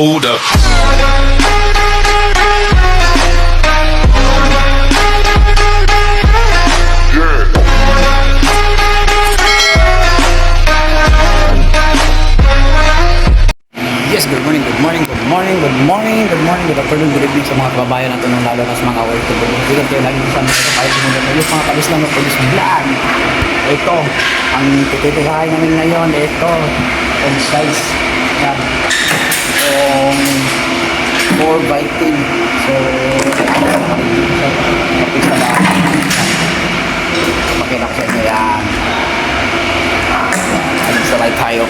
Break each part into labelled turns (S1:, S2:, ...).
S1: Hold up.
S2: Yes, good morning, good morning, good morning, good morning, good morning, good afternoon, good evening sa mga kababayan natin nung lalo sa mga OFW. Bigan kayo lagi sa mga kapayag sa mga police, mga kabis lang ng police vlog. Ito, ang tititirahin namin ngayon, ito, on size. Yung 4 by 10. So, kapit sa ko sa inyo yan. Alis light tayo.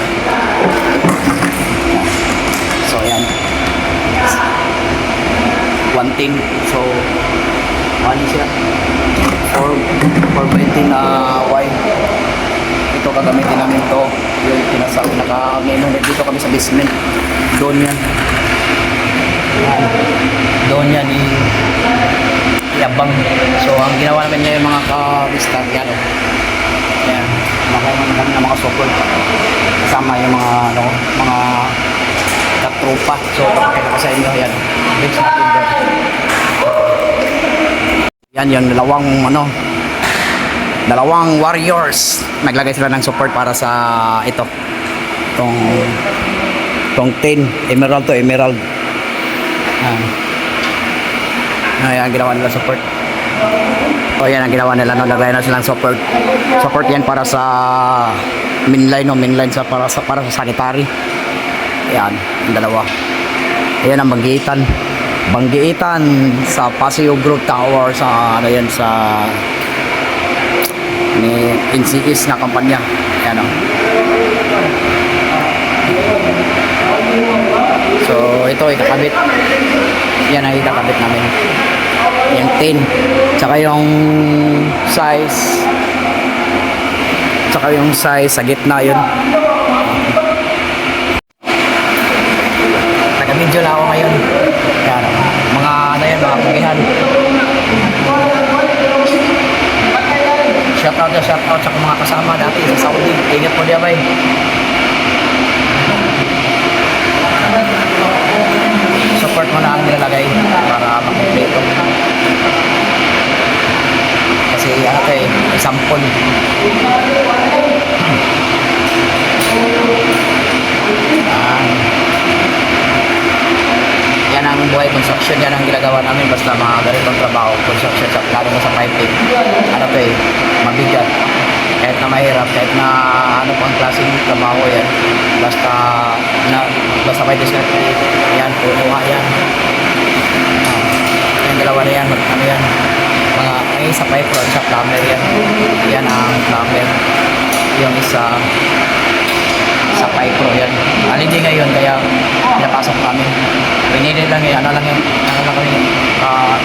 S2: So. One thing. So, ano siya? 4, 4 by 10 na wide. Ito gagamitin namin to. Yung pinasabi, naka-menu dito kami sa basement. Doon yan. Yan. Doon yan i- iabang. So, ang ginawa namin ngayon mga ka-restart yan. oh. Ayan. Makaman kami ng mga support. Kasama yung mga, ano, mga katropa. So, pakita ko sa inyo, yan. Big. Yan, yung dalawang, ano, dalawang warriors. Naglagay sila ng support para sa ito. Itong, itong 10. Emerald to emerald. Yan. Ayan, ang ginawa nila support. O yan ang ginawa nila, no? Naglagay na silang support. Support yan para sa mainline, no? Mainline sa, para sa, para sa sanitary. Yan, ang dalawa. Ayan ang banggitan. Banggitan sa Paseo Group Tower sa ano yan sa ni NCS na kampanya. Ayan o. So ito ikakabit. Yan ang ikakabit namin. Yung 10. Tsaka yung size. Tsaka yung size sa gitna yun. Taga-video na ako ngayon. Yan, mga ano yan, mga pugihan. Shout out na shout out sa mga kasama dati sa Saudi. Ingat mo diya bay. Support mo na ang nilalagay para makumpleto. Kasi ano to eh, sample. Yan ang buhay construction, yan ang ginagawa namin basta mga ganitong trabaho, construction sa lalo na sa piping. Ano to eh, mabigat. Kahit na mahirap, kahit na ano pang klaseng trabaho yan, basta na basta may discount, yan, kukuha yan. Ah, yung dalawa na yan, mag- ano yan, mga, ay isa pipe rod sa plumber yan. Yan ang plumber. Yung isa, sa Pipro yan. Hindi ngayon kaya pinapasok namin. Pinili lang yun, ano lang yun, ano lang kami, ah,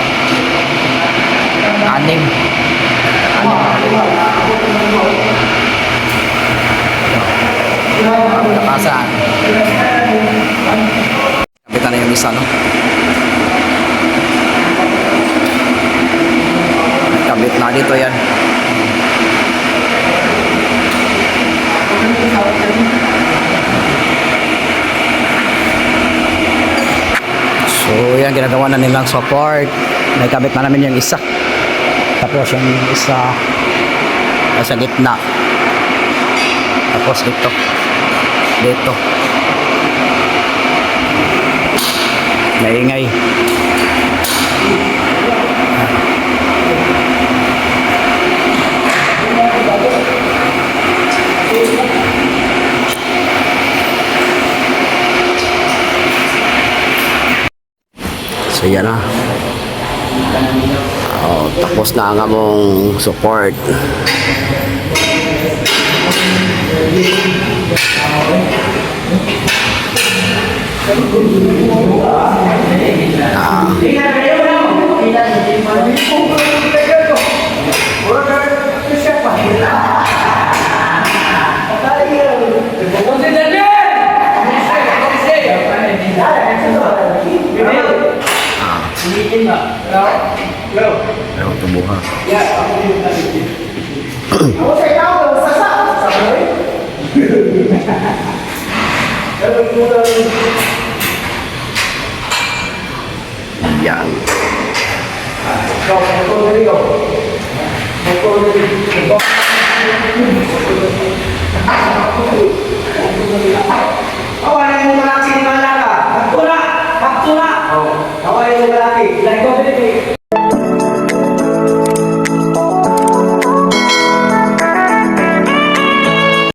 S2: anim. Anim na kami. Ah, Pinapasaan. Kapitan na yung isa, no? Kabit na dito yan. So, yan, ginagawa na nilang support. Naikabit na namin yung isa. Tapos yung isa nasa gitna. Tapos dito. Dito. Naingay. So yan na. Oh, tapos na ang among support. Ah. Đấy, trong
S3: bố
S2: ha. Bố thầy tao được sẵn sàng, đấy. Dạng. Không, không có đi đâu. Không có đi, không có. lalaki, like, okay,